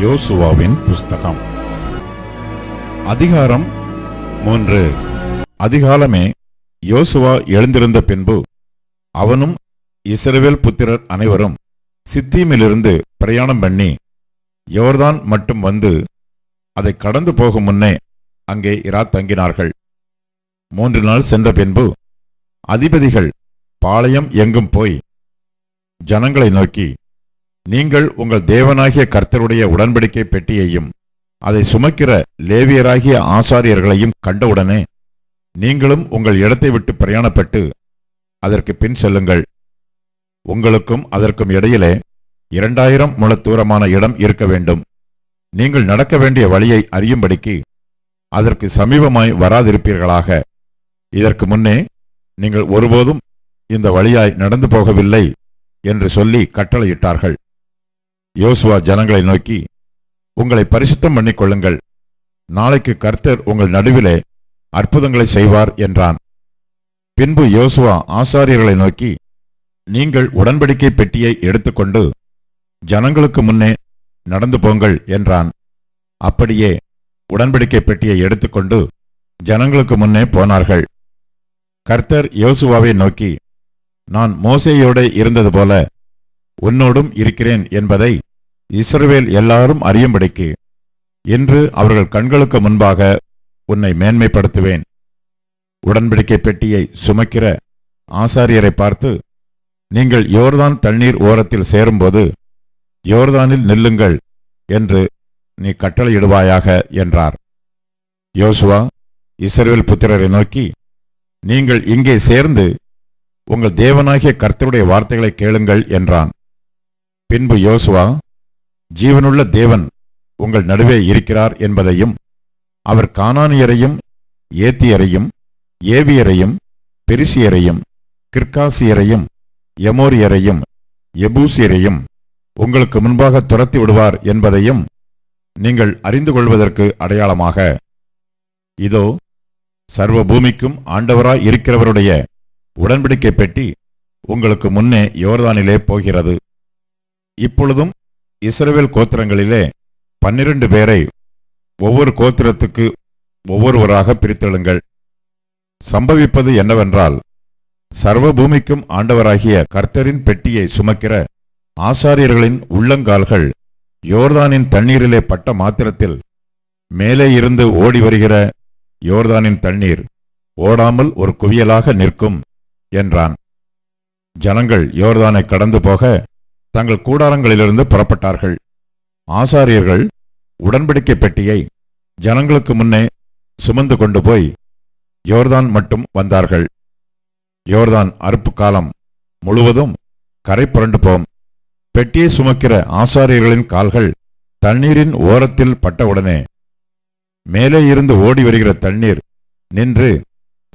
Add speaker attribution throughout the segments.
Speaker 1: யோசுவாவின் புஸ்தகம். அதிகாரம் மூன்று. அதிகாலமே யோசுவா எழுந்திருந்த பின்பு அவனும் இஸ்ரவேல் புத்திரர் அனைவரும் சித்தீமிலிருந்து பிரயாணம் பண்ணி யோர்தான் மட்டும் வந்து அதை கடந்து போகும் முன்னே அங்கே இரா தங்கினார்கள். மூன்று நாள் சென்ற பின்பு அதிபதிகள் பாளையம் எங்கும் போய் ஜனங்களை நோக்கி நீங்கள் உங்கள் தேவனாகிய கர்த்தருடைய உடன்படிக்கை பெட்டியையும் அதை சுமக்கிற லேவியராகிய ஆசாரியர்களையும் கண்டவுடனே நீங்களும் உங்கள் இடத்தை விட்டு பிரயாணப்பட்டு அதற்கு பின் செல்லுங்கள். உங்களுக்கும் அதற்கும் இடையிலே இரண்டாயிரம் முழ தூரமான இடம் இருக்க வேண்டும். நீங்கள் நடக்க வேண்டிய வழியை அறியும்படிக்கு அதற்கு சமீபமாய் வராதிருப்பீர்களாக. இதற்கு முன்னே நீங்கள் ஒருபோதும் இந்த வழியாய் நடந்து போகவில்லை என்று சொல்லி கட்டளையிட்டார்கள். யோசுவா ஜனங்களை நோக்கி உங்களை பரிசுத்தம் பண்ணிக்கொள்ளுங்கள். நாளைக்கு கர்த்தர் உங்கள் நடுவிலே அற்புதங்களை செய்வார் என்றான். பின்பு யோசுவா ஆசாரியர்களை நோக்கி நீங்கள் உடன்படிக்கை பெட்டியை எடுத்துக்கொண்டு ஜனங்களுக்கு முன்னே நடந்து போங்கள் என்றான். அப்படியே உடன்படிக்கை பெட்டியை எடுத்துக்கொண்டு ஜனங்களுக்கு முன்னே போனார்கள். கர்த்தர் யோசுவாவை நோக்கி நான் மோசேயோடு இருந்தது போல உன்னோடும் இருக்கிறேன் என்பதை இஸ்ரவேல் எல்லாரும் அறியும்படிக்கு இன்று அவர்கள் கண்களுக்கு முன்பாக உன்னை மேன்மைப்படுத்துவேன். உடன்படிக்கை பெட்டியை சுமக்கிற ஆசாரியரை பார்த்து நீங்கள் யோர்தான் தண்ணீர் ஓரத்தில் சேரும்போது யோர்தானில் நில்லுங்கள் என்று நீ கட்டளையிடுவாயாக என்றார். யோசுவா இஸ்ரேல் புத்திரரை நோக்கி நீங்கள் இங்கே சேர்ந்து உங்கள் தேவனாகிய கர்த்தருடைய வார்த்தைகளை கேளுங்கள் என்றான். பின்பு யோசுவா ஜீவனுள்ள தேவன் உங்கள் நடுவே இருக்கிறார் என்பதையும் அவர் கானானியரையும் ஏத்தியரையும் ஏவியரையும் பெரிசியரையும் கிர்காசியரையும் எமோரியரையும் எபூசியரையும் உங்களுக்கு முன்பாக துரத்தி விடுவார் என்பதையும் நீங்கள் அறிந்து கொள்வதற்கு அடையாளமாக. இதோ சர்வ பூமிக்கும் ஆண்டவராய் இருக்கிறவருடைய உடன்படிக்கை பெட்டி உங்களுக்கு முன்னே யோர்தானிலே போகிறது. இப்பொழுதும் இஸ்ரேல் கோத்திரங்களிலே பன்னிரண்டு பேரை ஒவ்வொரு கோத்திரத்துக்கு ஒவ்வொருவராக பிரித்தெழுங்கள். சம்பவிப்பது என்னவென்றால் சர்வ பூமிக்கும் ஆண்டவராகிய கர்த்தரின் பெட்டியை சுமக்கிற ஆசாரியர்களின் உள்ளங்கால்கள் யோர்தானின் தண்ணீரிலே பட்ட மாத்திரத்தில் மேலே இருந்து ஓடி வருகிற யோர்தானின் தண்ணீர் ஓடாமல் ஒரு குவியலாக நிற்கும் என்றான். ஜனங்கள் யோர்தானை கடந்து போக தங்கள் கூடாரங்களிலிருந்து புறப்பட்டார்கள். ஆசாரியர்கள் உடன்படிக்கை பெட்டியை ஜனங்களுக்கு முன்னே சுமந்து கொண்டு போய் யோர்தான் மட்டும் வந்தார்கள். யோர்தான் அறுப்பு காலம் முழுவதும் கரை புரண்டு போம். பெட்டியை சுமக்கிற ஆசாரியர்களின் கால்கள் தண்ணீரின் ஓரத்தில் பட்டவுடனே மேலே இருந்து ஓடி வருகிற தண்ணீர் நின்று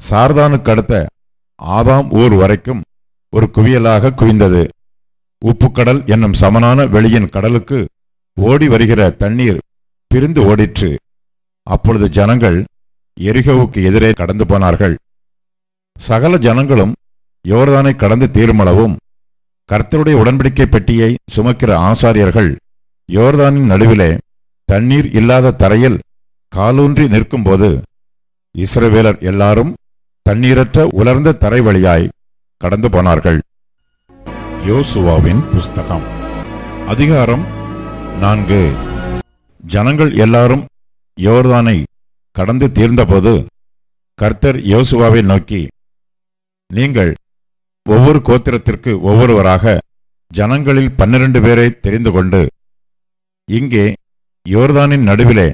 Speaker 1: சார்தானுக்கு அடுத்த ஆதாம் ஊர் வரைக்கும் ஒரு குவியலாக குவிந்தது. உப்புக்கடல் என்னும் சமனான வெளியின் கடலுக்கு ஓடி வருகிற தண்ணீர் பிரிந்து ஓடிற்று. அப்பொழுது ஜனங்கள் எரிகோவுக்கு எதிரே கடந்து போனார்கள். சகல ஜனங்களும் யோர்தானை கடந்து தீர்மளவும் கர்த்தருடைய உடன்படிக்கை பெட்டியை சுமக்கிற ஆசாரியர்கள் யோர்தானின் நடுவிலே தண்ணீர் இல்லாத தரையில் காலூன்றி நிற்கும்போது இஸ்ரவேலர் எல்லாரும் தண்ணீரற்ற உலர்ந்த தரை வழியாய் கடந்து போனார்கள். யோசுவாவின் புஸ்தகம். அதிகாரம் நான்கு. ஜனங்கள் எல்லாரும் யோர்தானை கடந்து தீர்ந்தபோது கர்த்தர் யோசுவாவை நோக்கி நீங்கள் ஒவ்வொரு கோத்திரத்திற்கு ஒவ்வொருவராக ஜனங்களில் பன்னிரண்டு பேரை தெரிந்து கொண்டு இங்கே யோர்தானின் நடுவிலே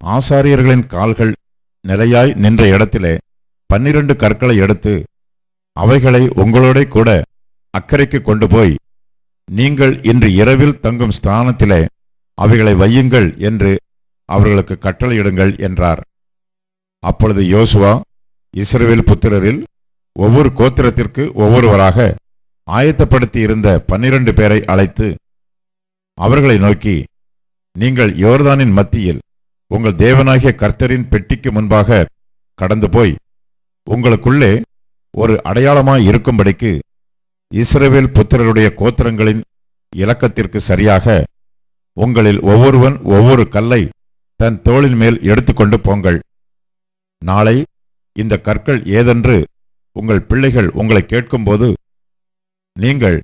Speaker 1: ஆசாரியர்களின் கால்கள் நிலையாய் நின்ற இடத்திலே பன்னிரண்டு கற்களை எடுத்து அவைகளை உங்களோட கூட அக்கறைக்கு கொண்டு போய் நீங்கள் இன்று இரவில் தங்கும் ஸ்தானத்திலே அவைகளை வையுங்கள் என்று அவர்களுக்கு கட்டளையிடுங்கள் என்றார். அப்பொழுது யோசுவா இஸ்ரேல் புத்திரரில் ஒவ்வொரு கோத்திரத்திற்கு ஒவ்வொருவராக ஆயத்தப்படுத்தி இருந்த பன்னிரண்டு பேரை அழைத்து அவர்களை நோக்கி நீங்கள் யோர்தானின் மத்தியில் உங்கள் தேவனாகிய கர்த்தரின் பெட்டிக்கு முன்பாக கடந்து போய் உங்களுக்குள்ளே ஒரு அடையாளமாய் இருக்கும்படிக்கு இஸ்ரேவேல் புத்திரருடைய கோத்திரங்களின் இலக்கத்திற்கு சரியாக உங்களில் ஒவ்வொருவன் ஒவ்வொரு கல்லை தன் தோளின் மேல் எடுத்துக்கொண்டு போங்கள். நாளை இந்த கற்கள் ஏதென்று உங்கள் பிள்ளைகள் உங்களை கேட்கும்போது நீங்கள்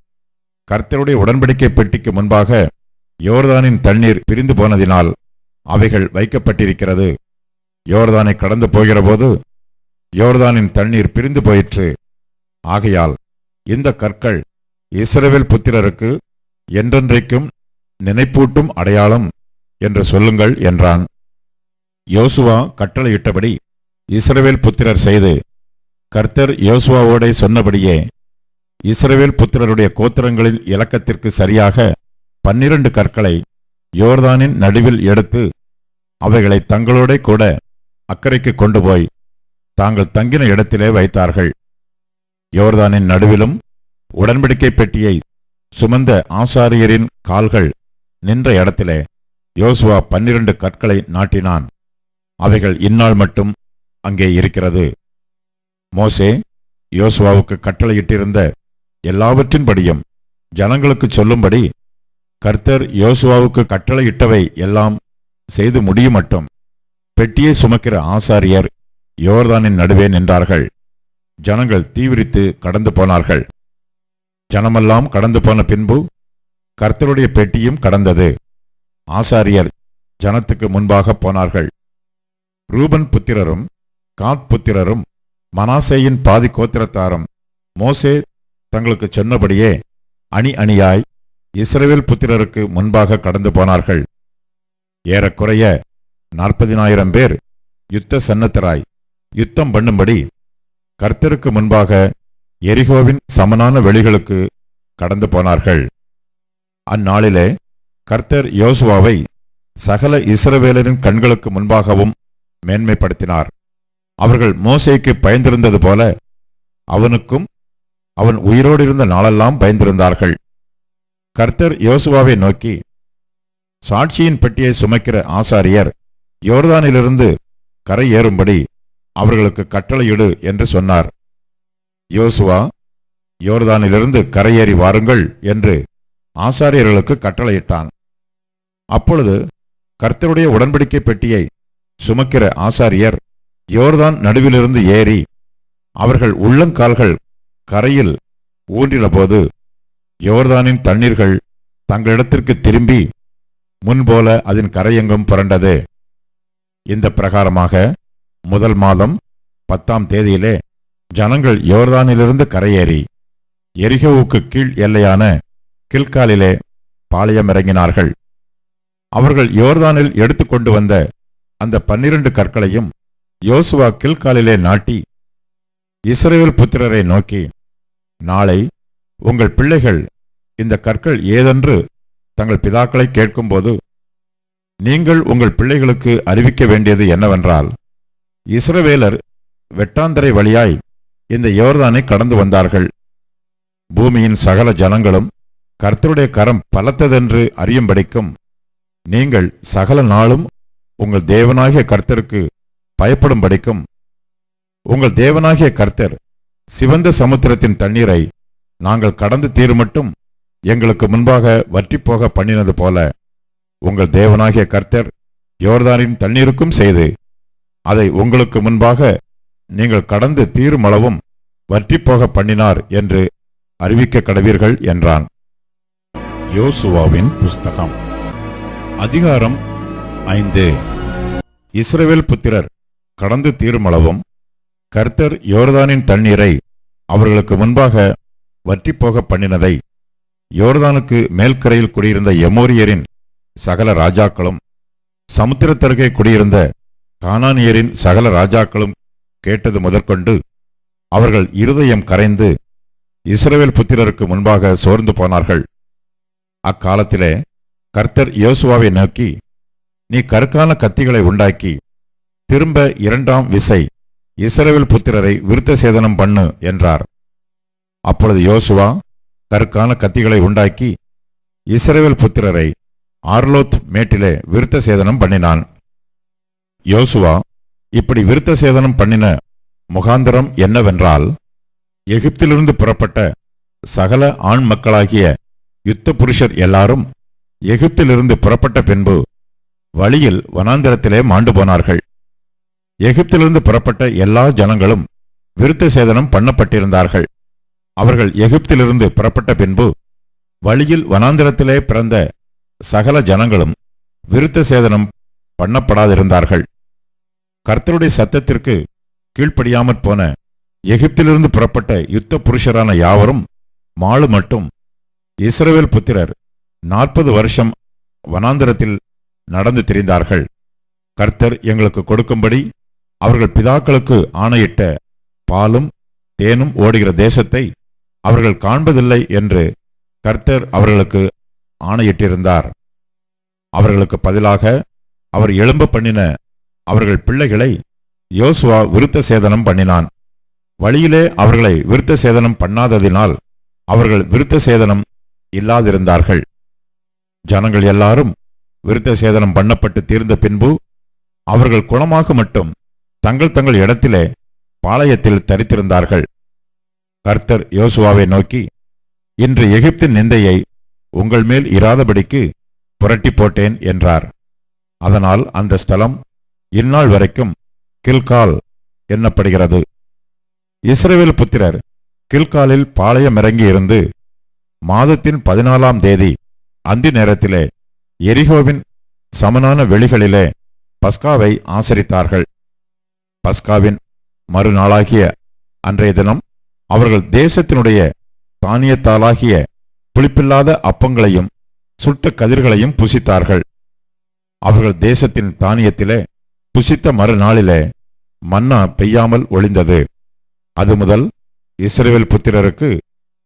Speaker 1: கர்த்தருடைய உடன்படிக்கை பெட்டிக்கு முன்பாக யோர்தானின் தண்ணீர் பிரிந்து போனதினால் அவைகள் வைக்கப்பட்டிருக்கிறது. யோர்தானை கடந்து போகிறபோது யோர்தானின் தண்ணீர் பிரிந்து போயிற்று. ஆகையால் இந்த கற்கள் இஸ்ரவேல் புத்திரருக்கு என்றென்றைக்கும் நினைப்பூட்டும் அடையாளம் என்று சொல்லுங்கள் என்றான். யோசுவா கட்டளையிட்டபடி இஸ்ரவேல் புத்திரர் செய்து கர்த்தர் யோசுவாவோடே சொன்னபடியே இஸ்ரவேல் புத்திரருடைய கோத்திரங்களின் இலக்கத்திற்கு சரியாக பன்னிரண்டு கற்களை யோர்தானின் நடுவில் எடுத்து அவைகளை தங்களோடே கூட அக்கறைக்கு கொண்டு போய் தாங்கள் தங்கின இடத்திலே வைத்தார்கள். யோர்தானின் நடுவிலும் உடன்படிக்கை பெட்டியை சுமந்த ஆசாரியரின் கால்கள் நின்ற இடத்திலே யோசுவா பன்னிரண்டு கற்களை நாட்டினான். அவைகள் இந்நாள் மட்டும் அங்கே இருக்கிறது. மோசே யோசுவாவுக்கு கட்டளையிட்டிருந்த எல்லாவற்றின்படியும் ஜனங்களுக்கு சொல்லும்படி கர்த்தர் யோசுவாவுக்கு கட்டளையிட்டவை எல்லாம் செய்து முடியுமட்டும். பெட்டியை சுமக்கிற ஆசாரியர் யோர்தானின் நடுவே நின்றார்கள். ஜனங்கள் தீவிரித்து கடந்து போனார்கள். ஜனமெல்லாம் கடந்து போன பின்பு கர்த்தருடைய பெட்டியும் கடந்தது. ஆசாரியர் ஜனத்துக்கு முன்பாக போனார்கள். ரூபன் புத்திரரும் காத் புத்திரரும் மனாசேயின் பாதி கோத்திரத்தாரும் மோசே தங்களுக்கு சொன்னபடியே அணி அணியாய் இஸ்ரவேல் புத்திரருக்கு முன்பாக கடந்து போனார்கள். ஏறக்குறைய நாற்பதினாயிரம் பேர் யுத்த சன்னத்தராய் யுத்தம் பண்ணும்படி கர்த்தருக்கு முன்பாக எரிகோவின் சமனான வெளிகளுக்கு கடந்து போனார்கள். அந்நாளிலே கர்த்தர் யோசுவாவை சகல இஸ்ரவேலரின் கண்களுக்கு முன்பாகவும் மேன்மைப்படுத்தினார். அவர்கள் மோசைக்கு பயந்திருந்தது போல அவனுக்கும் அவன் உயிரோடு இருந்த நாளெல்லாம் பயந்திருந்தார்கள். கர்த்தர் யோசுவாவை நோக்கி சாட்சியின் பெட்டியை சுமக்கிற ஆசாரியர் யோர்தானிலிருந்து கரை ஏறும்படி அவர்களுக்கு கட்டளையிடு என்று சொன்னார். யோசுவா யோர்தானிலிருந்து கரையேறி வாருங்கள் என்று ஆசாரியர்களுக்கு கட்டளையிட்டான். அப்பொழுது கர்த்தருடைய உடன்படிக்கை பெட்டியை சுமக்கிற ஆசாரியர் யோர்தான் நடுவிலிருந்து ஏறி அவர்கள் உள்ளங்கால்கள் கரையில் ஊன்றினபோது யோர்தானின் தண்ணீர்கள் தங்களிடத்திற்கு திரும்பி முன்போல அதன் கரையெங்கும் புரண்டது. இந்த பிரகாரமாக முதல் மாதம் பத்தாம் தேதியிலே ஜனங்கள் யோர்தானிலிருந்து கரையேறி எரிகோவுக்கு கீழ் எல்லையான கில்காலிலே பாளையமிறங்கினார்கள் அவர்கள் யோர்தானில் எடுத்துக்கொண்டு வந்த அந்த பன்னிரண்டு கற்களையும் யோசுவா கில்காலிலே நாட்டி இஸ்ரேல் புத்திரரை நோக்கி நாளை உங்கள் பிள்ளைகள் இந்த கற்கள் ஏதென்று தங்கள் பிதாக்களை கேட்கும்போது நீங்கள் உங்கள் பிள்ளைகளுக்கு அறிவிக்க வேண்டியது என்னவென்றால் இஸ்ரவேலர் வெட்டாந்தரை வழியாய் இந்த யோர்தானை கடந்து வந்தார்கள். பூமியின் சகல ஜனங்களும் கர்த்தருடைய கரம் பலத்ததென்று அறியும்படிக்கும் நீங்கள் சகல நாளும் உங்கள் தேவனாகிய கர்த்தருக்கு பயப்படும்படிக்கும் உங்கள் தேவனாகிய கர்த்தர் சிவந்த சமுத்திரத்தின் தண்ணீரை நாங்கள் கடந்து தீருமட்டும் எங்களுக்கு முன்பாக வற்றிப்போக பண்ணினது போல உங்கள் தேவனாகிய கர்த்தர் யோர்தானின் தண்ணீருக்கும் செய்து அதை உங்களுக்கு முன்பாக நீங்கள் கடந்து தீருமளவும் வற்றிப்போக பண்ணினார் என்று அறிவிக்க கடவீர்கள் என்றான். யோசுவாவின் புஸ்தகம் அதிகாரம் ஐந்து. இஸ்ரேல் புத்திரர் கடந்து தீருமளவும் கர்த்தர் யோர்தானின் தண்ணீரை அவர்களுக்கு முன்பாக வற்றிப்போக பண்ணினதை யோர்தானுக்கு மேல்கரையில் குடியிருந்த எமோரியரின் சகல ராஜாக்களும் சமுத்திரத்தருகே குடியிருந்த கானானியரின் சகல ராஜாக்களும் கேட்டது முதற்கொண்டு அவர்கள் இருதயம் கரைந்து இஸ்ரவேல் புத்திரருக்கு முன்பாக சோர்ந்து போனார்கள். அக்காலத்திலே கர்த்தர் யோசுவாவை நோக்கி நீ கற்கான கத்திகளை உண்டாக்கி திரும்ப இரண்டாம் விசை. இஸ்ரவேல் புத்திரரை விருத்த சேதனம் பண்ணு என்றார். அப்பொழுது யோசுவா கருக்கான கத்திகளை உண்டாக்கி இஸ்ரவேல் புத்திரரை ஆர்லோத் மேட்டிலே விருத்த சேதனம் பண்ணினான். யோசுவா இப்படி விருத்த சேதனம் பண்ணின முகாந்தரம் என்னவென்றால் எகிப்திலிருந்து புறப்பட்ட சகல ஆண் மக்களாகிய யுத்த புருஷர் எல்லாரும் எகிப்திலிருந்து புறப்பட்ட பின்பு வழியில் வனாந்திரத்திலே மாண்டு போனார்கள். எகிப்திலிருந்து புறப்பட்ட எல்லா ஜனங்களும் விருத்த சேதனம் பண்ணப்பட்டிருந்தார்கள். அவர்கள் எகிப்திலிருந்து புறப்பட்ட பின்பு வழியில் வனாந்திரத்திலே பிறந்த சகல ஜனங்களும் விருத்த சேதனம் பண்ணப்படாதிருந்தார்கள். கர்த்தருடைய சத்தத்திற்கு கீழ்ப்படியாமற் போன எகிப்திலிருந்து புறப்பட்ட யுத்த புருஷரான யாவரும் மாலு மட்டும் இஸ்ரவேல் புத்திரர் நாற்பது வருஷம் வனாந்திரத்தில் நடந்து திரிந்தார்கள். கர்த்தர் எங்களுக்கு கொடுக்கும்படி அவர்கள் பிதாக்களுக்கு ஆணையிட்ட பாலும் தேனும் ஓடுகிற தேசத்தை அவர்கள் காண்பதில்லை என்று கர்த்தர் அவர்களுக்கு ஆணையிட்டிருந்தார். அவர்களுக்கு பதிலாக அவர் எழும்ப பண்ணின அவர்கள் பிள்ளைகளை யோசுவா விருத்த சேதனம் பண்ணினான். வழியிலே அவர்களை விருத்த சேதனம் பண்ணாததினால் அவர்கள் விருத்த சேதனம் இல்லாதிருந்தார்கள். ஜனங்கள் எல்லாரும் விருத்த சேதனம் பண்ணப்பட்டு தீர்ந்த பின்பு அவர்கள் குணமாக மட்டும் தங்கள் தங்கள் இடத்திலே பாளையத்தில் தரித்திருந்தார்கள். கர்த்தர் யோசுவாவை நோக்கி இன்று எகிப்தின் நிந்தையை உங்கள் மேல் இராதபடிக்கு புரட்டி போட்டேன் என்றார். அதனால் அந்த ஸ்தலம் இந்நாள் வரைக்கும் கில்கால் எண்ணப்படுகிறது இஸ்ரேவேல் புத்திரர் கில்காலில் பாளையமிறங்கி இருந்து மாதத்தின் பதினாலாம் தேதி அந்தி நேரத்திலே எரிகோவின் சமனான வெளிகளிலே பஸ்காவை ஆசரித்தார்கள். பஸ்காவின் மறுநாளாகிய அன்றைய தினம் அவர்கள் தேசத்தினுடைய தானியத்தாலாகிய புளிப்பில்லாத அப்பங்களையும் சுட்ட கதிர்களையும் புசித்தார்கள். அவர்கள் தேசத்தின் தானியத்திலே புசித்த மறுநாளிலே மன்னா பெய்யாமல் ஒளிந்தது. அது முதல் இஸ்ரேல் புத்திரருக்கு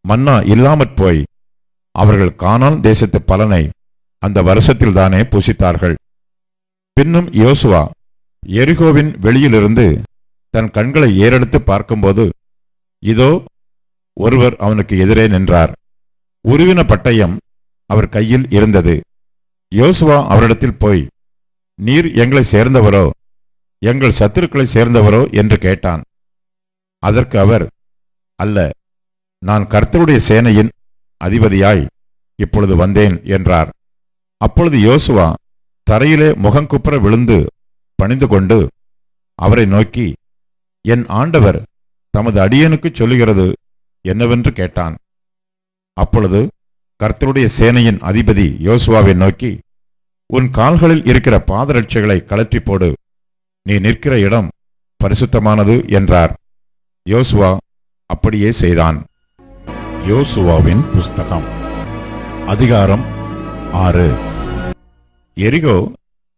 Speaker 1: மன்னா இல்லாமற் போய் அவர்கள் காணால் தேசத்து பலனை அந்த வருஷத்தில்தானே புசித்தார்கள். பின்னும் யோசுவா எரிகோவின் வெளியிலிருந்து தன் கண்களை ஏறெடுத்து பார்க்கும்போது இதோ ஒருவர் அவனுக்கு எதிரே நின்றார். உருவின பட்டயம் அவர் கையில் இருந்தது. யோசுவா அவரிடத்தில் போய் நீர் எங்களை சேர்ந்தவரோ எங்கள் சத்துருக்களை சேர்ந்தவரோ? என்று கேட்டான். அதற்கு அவர் அல்ல நான் கர்த்தருடைய சேனையின் அதிபதியாய் இப்பொழுது வந்தேன் என்றார். அப்பொழுது யோசுவா தரையிலே முகங்குப்புற விழுந்து பணிந்து கொண்டு அவரை நோக்கி என் ஆண்டவர் தமது அடியனுக்கு சொல்லுகிறது என்னவென்று கேட்டான். அப்பொழுது கர்த்தருடைய சேனையின் அதிபதி யோசுவாவை நோக்கி உன் கால்களில் இருக்கிற பாதரட்சைகளை கலற்றி போடு. நீ நிற்கிற இடம் பரிசுத்தமானது என்றார். யோசுவா அப்படியே செய்தான். யோசுவாவின் புஸ்தகம் அதிகாரம் ஆறு. எரிகோ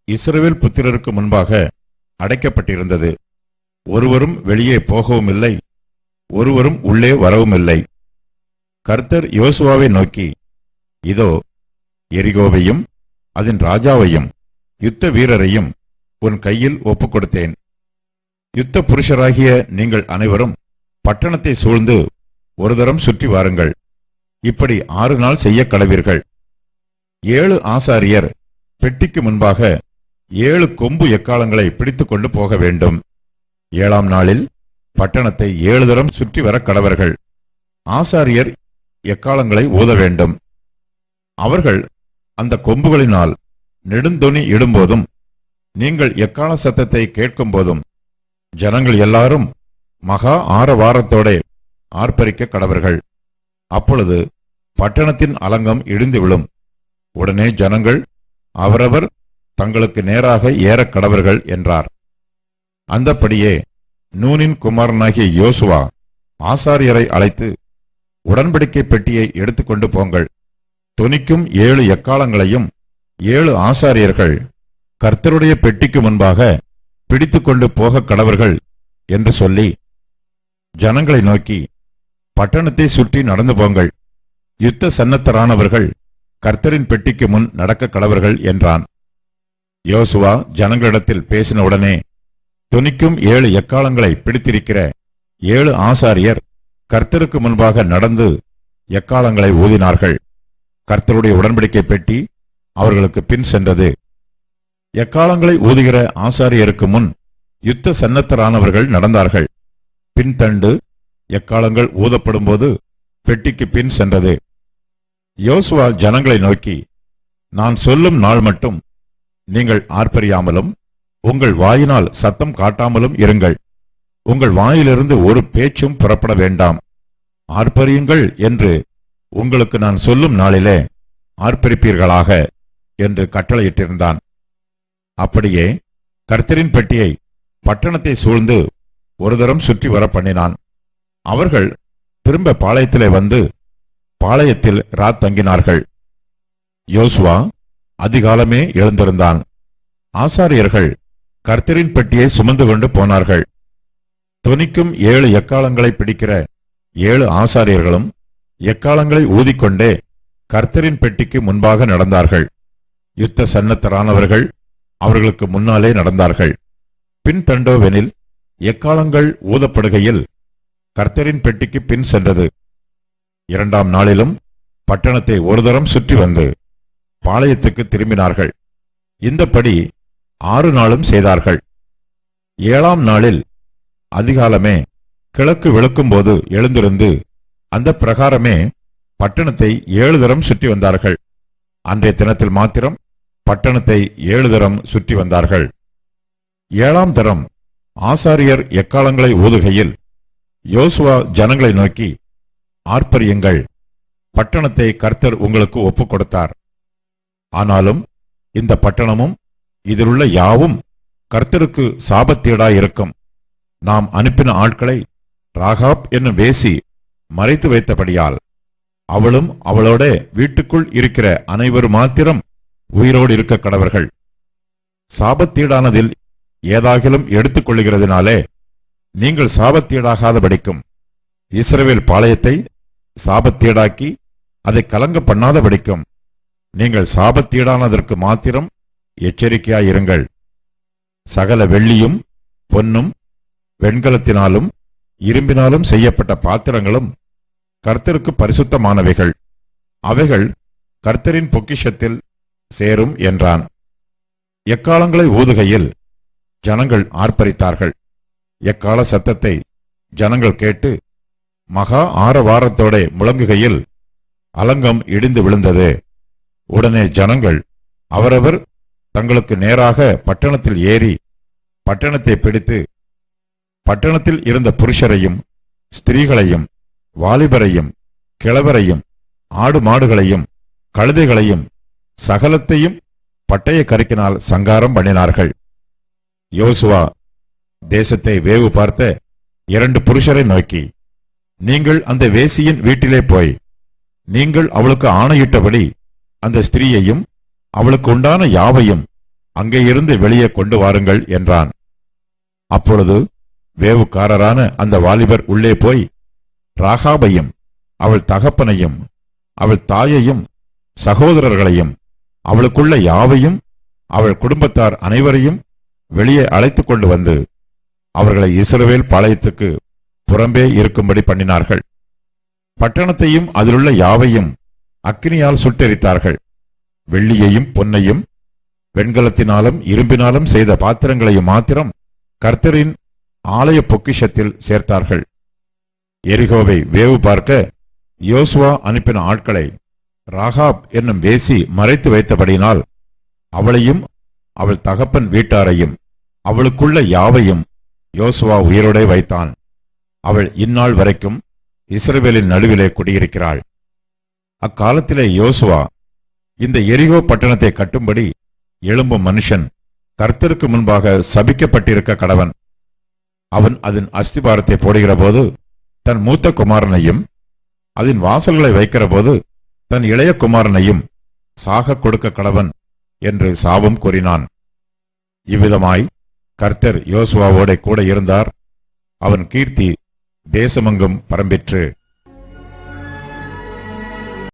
Speaker 1: இஸ்ரவேல் புத்திரருக்கு முன்பாக அடைக்கப்பட்டிருந்தது. ஒருவரும் வெளியே போகவும் இல்லை ஒருவரும் உள்ளே வரவும் இல்லை கர்த்தர் யோசுவாவை நோக்கி இதோ எரிகோவையும் அதன் ராஜாவையும் யுத்த வீரரையும் உன் கையில் ஒப்புக் கொடுத்தேன் யுத்த புருஷராகிய நீங்கள் அனைவரும் பட்டணத்தை சூழ்ந்து ஒரு தரம் சுற்றி வாருங்கள். இப்படி ஆறு நாள் செய்ய கடவீர்கள் ஏழு ஆசாரியர் பெட்டிக்கு முன்பாக ஏழு கொம்பு எக்காலங்களை பிடித்து கொண்டு போக வேண்டும். ஏழாம் நாளில் பட்டணத்தை ஏழு தரம் சுற்றி வர கடவர்கள். ஆசாரியர் எக்காலங்களை ஊத வேண்டும். அவர்கள் அந்த கொம்புகளினால் நெடுந்தொனி இடும்போதும் நீங்கள் எக்கால சத்தத்தை கேட்கும் போதும் ஜனங்கள் எல்லாரும் மகா ஆரவாரத்தோட ஆர்ப்பரிக்க கடவர்கள். அப்பொழுது பட்டணத்தின் அலங்கம் இடிந்து விழும். உடனே ஜனங்கள் அவரவர் தங்களுக்கு நேராக ஏறக் கடவர்கள் என்றார். அந்தப்படியே நூனின் குமாரனாகிய யோசுவா ஆசாரியரை அழைத்து உடன்படிக்கை பெட்டியை எடுத்துக்கொண்டு போங்கள். துணிக்கும் ஏழு எக்காலங்களையும் ஏழு ஆசாரியர்கள் கர்த்தருடைய பெட்டிக்கு முன்பாக பிடித்துக்கொண்டு போக கடவர்கள் என்று சொல்லி ஜனங்களை நோக்கி பட்டணத்தை சுற்றி நடந்து போங்கள். யுத்த சன்னத்தரானவர்கள் கர்த்தரின் பெட்டிக்கு முன் நடக்க கடவர்கள் என்றான். யோசுவா ஜனங்களிடத்தில் பேசின உடனே துணிக்கும் ஏழு எக்காலங்களை பிடித்திருக்கிற ஏழு ஆசாரியர் கர்த்தருக்கு முன்பாக நடந்து எக்காலங்களை ஊதினார்கள். கர்த்தருடைய உடன்படிக்கை பெட்டி அவர்களுக்கு பின் சென்றது. எக்காலங்களை ஊதுகிற ஆசாரியருக்கு முன் யுத்த சன்னத்தரானவர்கள் நடந்தார்கள். பின்தண்டு எக்காலங்கள் ஊதப்படும்போது பெட்டிக்கு பின் சென்றது. யோசுவா ஜனங்களை நோக்கி நான் சொல்லும் நாள் மட்டும் நீங்கள் ஆர்ப்பரியாமலும் உங்கள் வாயினால் சத்தம் காட்டாமலும் இருங்கள். உங்கள் வாயிலிருந்து ஒரு பேச்சும் புறப்பட வேண்டாம். ஆர்ப்பரியுங்கள் என்று உங்களுக்கு நான் சொல்லும் நாளிலே ஆர்ப்பரிப்பீர்களாக என்று கட்டளையிட்டிருந்தான். அப்படியே கர்த்தரின் பெட்டியை பட்டணத்தை சூழ்ந்து ஒரு தரம் சுற்றி வர பண்ணினான். அவர்கள் திரும்ப பாளையத்திலே வந்து பாளையத்தில் ராத் தங்கினார்கள். யோசுவா அதிகாலமே எழுந்திருந்தான். ஆசாரியர்கள் கர்த்தரின் பெட்டியை சுமந்து கொண்டு போனார்கள். தொனிக்கும் ஏழு எக்காலங்களை பிடிக்கிற ஏழு ஆசாரியர்களும் எக்காலங்களை ஊதிக்கொண்டே கர்த்தரின் பெட்டிக்கு முன்பாக நடந்தார்கள். யுத்த சன்னத்தரானவர்கள் அவர்களுக்கு முன்னாலே நடந்தார்கள். பின்தண்டோவெனில் எக்காலங்கள் ஊதப்படுகையில் கர்த்தரின் பெட்டிக்கு பின் சென்றது. இரண்டாம் நாளிலும் பட்டணத்தை ஒரு தரம் சுற்றி வந்து பாளையத்துக்கு திரும்பினார்கள். இந்தப்படி ஆறு நாளும் செய்தார்கள். ஏழாம் நாளில் அதிகாலமே கிழக்கு விளக்கும்போது எழுந்திருந்து அந்த பிரகாரமே பட்டணத்தை ஏழு தரம் சுற்றி வந்தார்கள். அன்றைய தினத்தில் மாத்திரம் பட்டணத்தை ஏழு தரம் சுற்றி வந்தார்கள். ஏழாம் தரம் ஆசாரியர் எக்காலங்களை ஊதுகையில் யோசுவா ஜனங்களை நோக்கி ஆர்ப்பரியுங்கள். பட்டணத்தை கர்த்தர் உங்களுக்கு ஒப்புக் கொடுத்தார் ஆனாலும் இந்த பட்டணமும் இதிலுள்ள யாவும் கர்த்தருக்கு சாபத்தீடாயிருக்கும். நாம் அனுப்பின ஆட்களை ராகாப் என்னும் வேசி மறைத்து வைத்தபடியால் அவளும் அவளோட வீட்டுக்குள் இருக்கிற அனைவரும் மாத்திரம் உயிரோடு இருக்க கடவர்கள். சாபத்தீடானதில் ஏதாகிலும் எடுத்துக்கொள்ளுகிறதுனாலே நீங்கள் நீங்கள் சாபத்தீடாகாதபடிக்கும் இஸ்ரவேல் பாளையத்தை சாபத்தீடாக்கி அதை கலங்க பண்ணாதபடிக்கும் நீங்கள் சாபத்தீடானதற்கு மாத்திரம் எச்சரிக்கையாயிருங்கள். சகல வெள்ளியும் பொன்னும் வெண்கலத்தினாலும் இரும்பினாலும் செய்யப்பட்ட பாத்திரங்களும் கர்த்தருக்கு பரிசுத்தமானவைகள். அவைகள் கர்த்தரின் பொக்கிஷத்தில் சேரும் என்றான். எக்காலங்களை ஊதுகையில் ஜனங்கள் ஆர்ப்பரித்தார்கள். எக்கால சத்தத்தை ஜனங்கள் கேட்டு மகா ஆரவாரத்தோட முழங்குகையில் அலங்கம் இடிந்து விழுந்தது. உடனே ஜனங்கள் அவரவர் தங்களுக்கு நேராக பட்டணத்தில் ஏறி பட்டணத்தை பிடித்து பட்டணத்தில் இருந்த புருஷரையும் ஸ்திரீகளையும் வாலிபரையும் கிழவரையும் ஆடு மாடுகளையும் கழுதைகளையும் சகலத்தையும் பட்டய கருக்கினால் சங்காரம் பண்ணினார்கள். யோசுவா தேசத்தை வேவு பார்த்த இரண்டு புருஷரை நோக்கி நீங்கள் அந்த வேசியின் வீட்டிலே போய் நீங்கள் அவளுக்கு ஆணையிட்டபடி அந்த ஸ்திரீயையும் அவளுக்கு உண்டான யாவையும் அங்கே இருந்து வெளியே கொண்டு வாருங்கள் என்றான். அப்பொழுது வேவுக்காரரான அந்த வாலிபர் உள்ளே போய் ராகாபையும் அவள் தகப்பனையும் அவள் தாயையும் சகோதரர்களையும் அவளுக்குள்ள யாவையும் அவள் குடும்பத்தார் அனைவரையும் வெளியே அழைத்து கொண்டு வந்து அவர்களை இஸ்ரவேல் பாளையத்துக்கு புறம்பே இருக்கும்படி பண்ணினார்கள். பட்டணத்தையும் அதிலுள்ள யாவையும் அக்னியால் சுட்டெரித்தார்கள். வெள்ளியையும் பொன்னையும் வெண்கலத்தினாலும் இரும்பினாலும் செய்த பாத்திரங்களையும் மாத்திரம் கர்த்தரின் ஆலய பொக்கிஷத்தில் சேர்த்தார்கள். எரிகோவை வேவு பார்க்க யோசுவா அனுப்பின ஆட்களை ராகாப் என்னும் வேசி மறைத்து வைத்தபடியினால் அவளையும் அவள் தகப்பன் வீட்டாரையும் அவளுக்குள்ள யாவையும் யோசுவா உயிரோடே வைத்தான். அவள் இந்நாள் வரைக்கும் இஸ்ரேவேலின் நடுவிலே குடியிருக்கிறாள். அக்காலத்திலே யோசுவா இந்த எரிகோ பட்டணத்தை கட்டும்படி எழும்பும் மனுஷன் கர்த்தருக்கு முன்பாக சபிக்கப்பட்டிருக்க கடவன். அவன் அதன் அஸ்திபாரத்தை போடுகிற போது தன் மூத்த குமாரனையும் அதன் வாசல்களை வைக்கிற போது தன் இளைய குமாரனையும் சாக கொடுக்க கடவன் என்று சாபம் கூறினான். இவ்விதமாய் கர்த்தர் யோசுவாவோட கூட இருந்தார். அவன் கீர்த்தி தேசமெங்கும் பரம்பிற்று.